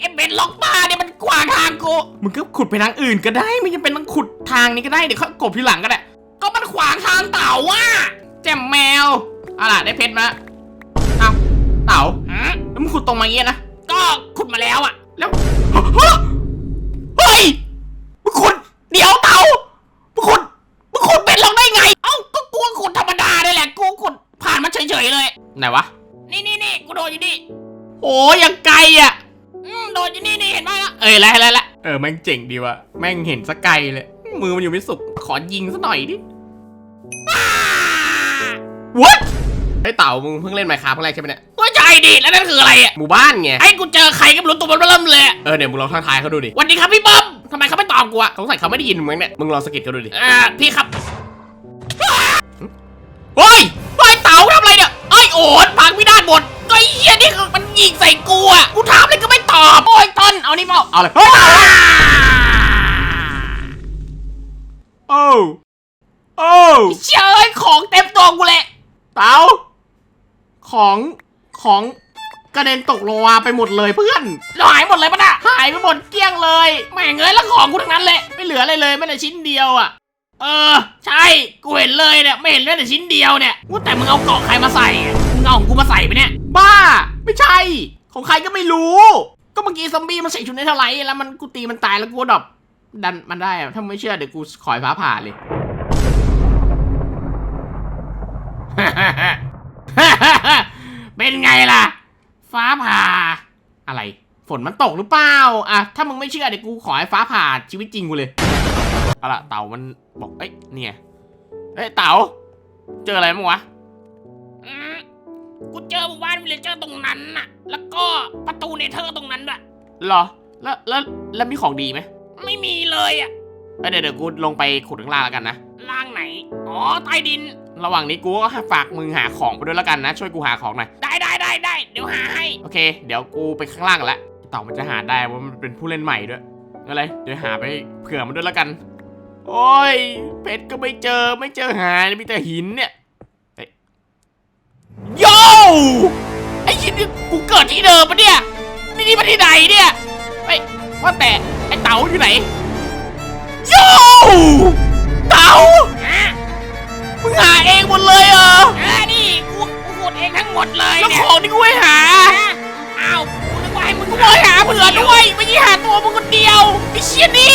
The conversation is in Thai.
ไอ้เบ็ดล็อกบ้าเนี่ยมันขวางทางกูมึงก็ขุดไปทางอื่นก็ได้ไม่จำเป็นต้องขุดทางนี้ก็ได้เดี๋ยวเขากบทีหลังก็ได้ ก็มันขวางทางเต่าว่ะแจ่มแมวเอาล่ะได้เพชรมาเอาเต่าฮะแล้วมึงขุดตรงมาเงี้ยนะก็ขุดมาแล้วอะ แล้วเฮ้ยมึงขุดเดี๋ยวเต่ามึงขุดมึงขุดเป็นลงได้ไง เอ้าก็กูขุดธรรมดาเนี่ยแหละกูขุดผ่านมาเฉยๆเลยไหนวะนี่นี่นี่กูโดนอยู่นี่โอ้ยังไกลอะ โดนอยู่นี่นี่เห็นไหมล่ะเอ้ยแล้วแล้วแล้วเออแม่งเจ๋งดีว่ะแม่งเห็นสกไกลเลย มือมันอยู่ไม่สุกขอยิงซะหน่อยดิ What ไอ้เต่ามึงเพิ่งเล่นไมค์คราฟครั้งแรกใช่ไหมเนี่ยก็ใช่ดิแล้วนั่นคืออะไรอะหมู่บ้านไงไอ้กูเจอใครก็ไม่รู้ตัวมันเริ่มเลยอะเออเดี๋ยวมึงลองทักทายเขาดูดิสวันดีครับพี่เบิ้มทำไมเขาไม่ตอบกูอะสงสัยเขาไม่ได้ยินมึงเนี่ยมึงลองสะกิดเขาดูดิอ่าพี่ครับเฮ้ยไอ้เต๋าทำอะไรเนี่ยไอ้ยโอนพัง พินาศหมดก็ไอ้เหี้ยนี่คือมันยิงใส่กูอะกูถามเลยก็ไม่ตอบ โอ้ยต้นเอานี่มาเอาเลยเฮ้ยโอ้โอ้เชยของเต็มตัวกูเลยเต่าของของกระเด็นตกลงมาไปหมดเลยเพื่อนแล้วหายหมดเลยปะน่ะหายไปหมดเกลี้ยงเลยแม่งเอ้ยแล้วของกูทั้งนั้นเลยไม่เหลืออะไรเลยแม้แต่ชิ้นเดียวอะ เออ ใช่กูเห็นเลยเนี่ยไม่เห็นเลยแต่ชิ้นเดียวเนี่ยว่าแต่มึงเอาเกาะใครมาใส่มึงเอาของกูมาใส่ไปเนี่ย บ้า ไม่ใช่ ของใครก็ไม่รู้ ก็เมื่อกี้ซอมบี้มันใส่ชุดในเท่าไหร่แล้วมันกูตีมันตายแล้วกูดรอปดันมันได้อะถ้าไม่เชื่อเดี๋ยวกูขอยฟ้าผ่าเลย เป็นไงล่ะ ฟ้าผ่า อะไร ฝนมันตกหรือเปล่าอะถ้ามึงไม่เชื่อเดี๋ยวกูขอให้ฟ้าผ่าชีวิตจริงกูเลย เอาล่ะเต่ามันบอกเอ้ยเนี่ยเอ้ยเต่า เจออะไรมั้งวะอืมกูเจอหมู่บ้านวิลเลเจอร์ตรงนั้นน่ะ แล้วก็ประตูเนเธอร์ตรงนั้นด้วยเหรอ แล้วแล้วแล้วมีของดีไหมไม่มีเลยอะเอ้ยเดี๋ยวเดี๋ยวกูลงไปขุดข้างล่างแล้วกันนะล่างไหน อ๋อใต้ดิน ระหว่างนี้กูก็ฝากมึงหาของไปด้วยแล้วกันนะ ช่วยกูหาของหน่อย ได้ได้ได้ได้เดี๋ยวหาให้ โอเค เดี๋ยวกูไปข้างล่างแล้วเต่ามันจะหาได้ว่ามันเป็นผู้เล่นใหม่ด้วยอะไร เดี๋ยวหาไปเผื่อมันด้วยแล้วกัน โอ้ย เพชรก็ไม่เจอไม่เจอหามีแต่หินเนี่ยเฮ้ยโย่ไอ้ยินนี่กูเกิดที่เดิมปะเนี่ย นี่นี่มาที่ไหนเนี่ยไอ้ยว่าแต่ไอ้เต่าอยู่ไหนโย่เต่าอะมึงหาเองหมดเลยเหรออะนี่กูกูขุดเองทั้งหมดเลยแล้วเนี่ยของที่กูให้หาอะอ้าวกูนึกว่าให้มึงกูบอกให้หาเผื่อด้วยไม่ใช่หาตัวมึงคนเดียวไอ้เชี่ยนี่